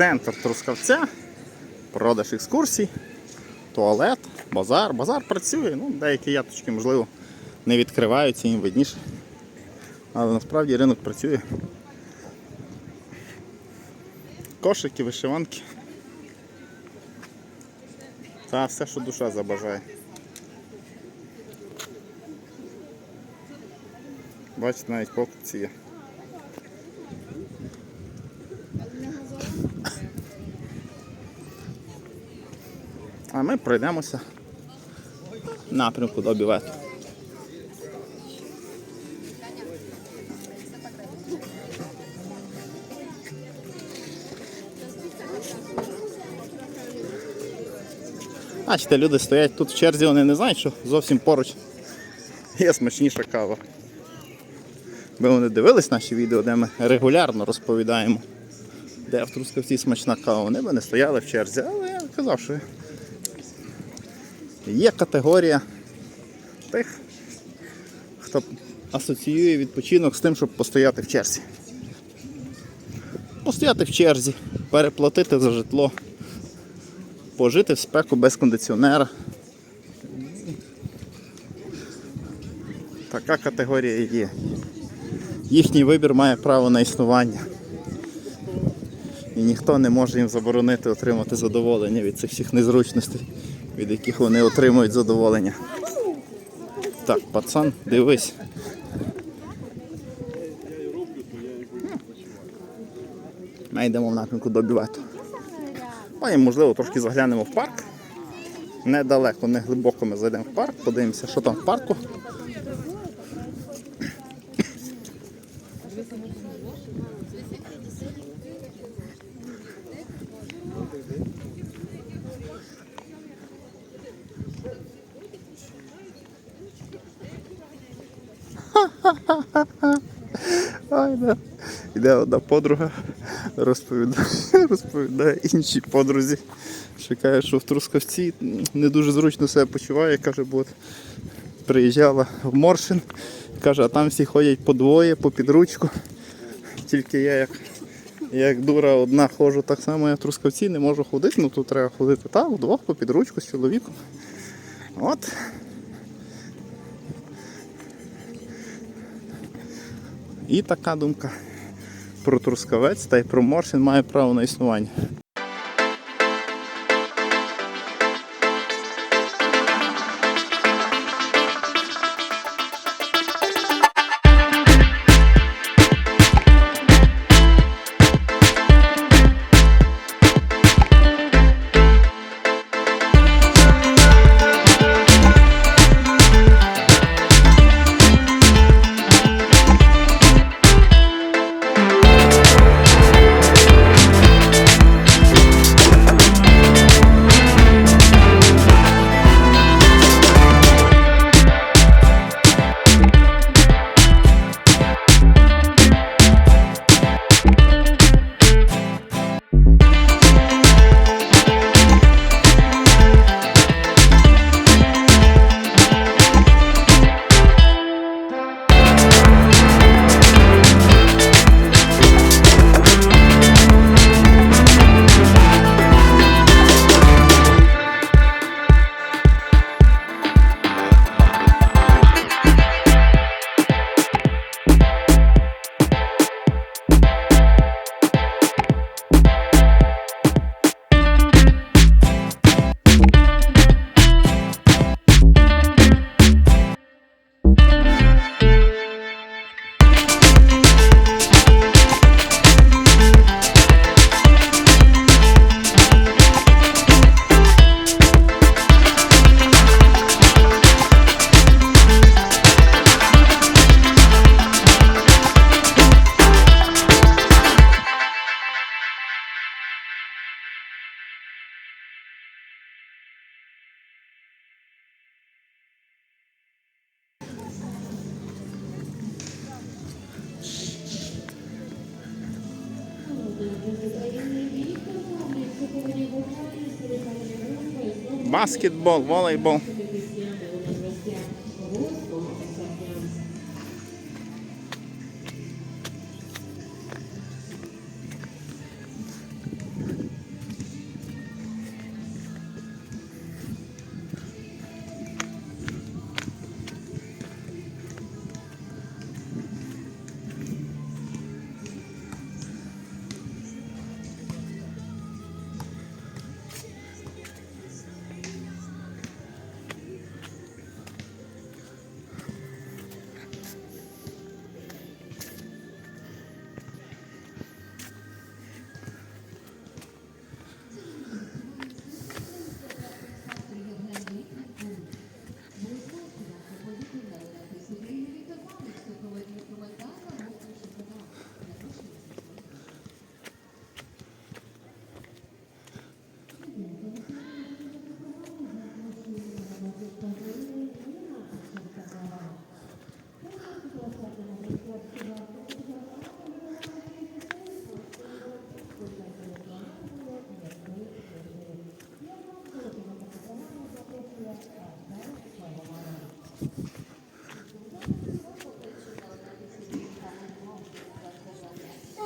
центр Трускавця, продаж екскурсій, туалет, базар. Базар працює, ну, деякі яточки, можливо, не відкриваються, їм видніше. Але насправді ринок працює. Кошики, вишиванки. Та все, що душа забажає. Бачите, навіть покупці є. А ми пройдемося в напрямку до бівету. Бачите, люди стоять тут в черзі, вони не знають, що зовсім поруч є смачніша кава. Ви вони дивились наші відео, де ми регулярно розповідаємо, де в Трускавці смачна кава. Вони б не стояли в черзі, але я казав, що є категорія тих, хто асоціює відпочинок з тим, щоб постояти в черзі. Постояти в черзі, переплатити за житло, пожити в спеку без кондиціонера. Така категорія є. Їхній вибір має право на існування. І ніхто не може їм заборонити отримати задоволення від цих всіх незручностей, від яких вони отримують задоволення. Так, пацан, дивись. Ми йдемо в напрямку до бювету. Потім, можливо, трошки заглянемо в парк. Недалеко, не глибоко ми зайдемо в парк, подивимося, що там в парку. Ай. Іде одна подруга, розповідає, розповідає іншій подрузі, що каже, що в Трускавці не дуже зручно себе почуває. Каже, бо от приїжджала в Моршин, каже, а там всі ходять по двоє, по підручку. Тільки я як, як дура одна ходжу так само, я в Трускавці не можу ходити, ну тут треба ходити так, вдвох по підручку з чоловіком. От. І така думка про Трускавець та й про Моршин має право на існування. Баскетбол, волейбол.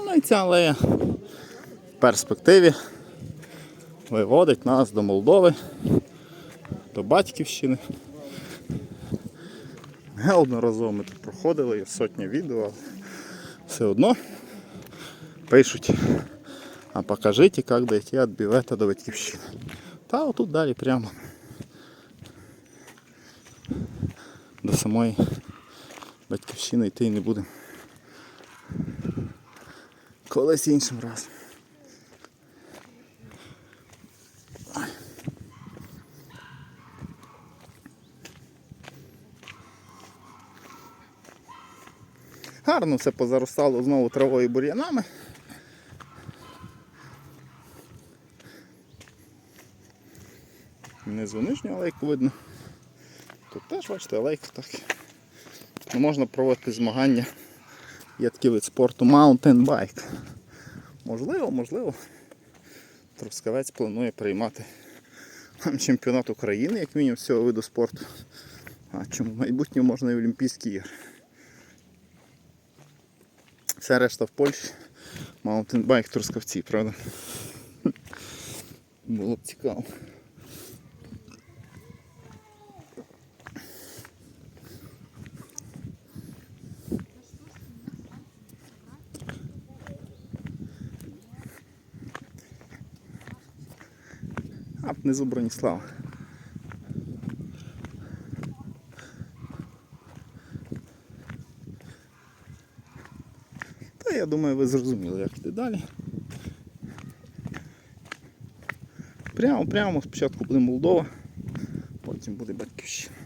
Ну і ця алея в перспективі виводить нас до Молдови, до Батьківщини. Неодноразово ми тут проходили, є сотня відео, але все одно пишуть. А покажіть, як дойти від бівета до Батьківщини. Та отут далі прямо до самої батьківщини йти не будемо. Колись іншим разом. Гарно все позаростало знову травою і бур'янами. Внизу нижню алейку видно. Тут теж, бачите, алейка так. Ну, можна проводити змагання. Є такий вид спорту Mountain Bike. Можливо, можливо. Трускавець планує приймати чемпіонат України, як мінімум, з цього виду спорту. А чому в майбутньому можна і Олімпійські ігри. Вся решта в Польщі. Bike Трускавці, правда? Було б цікаво. Внизу Броніслава. Та я думаю, ви зрозуміли, як йти далі. Прямо, прямо, спочатку буде Молдова, потім буде Батьківщина.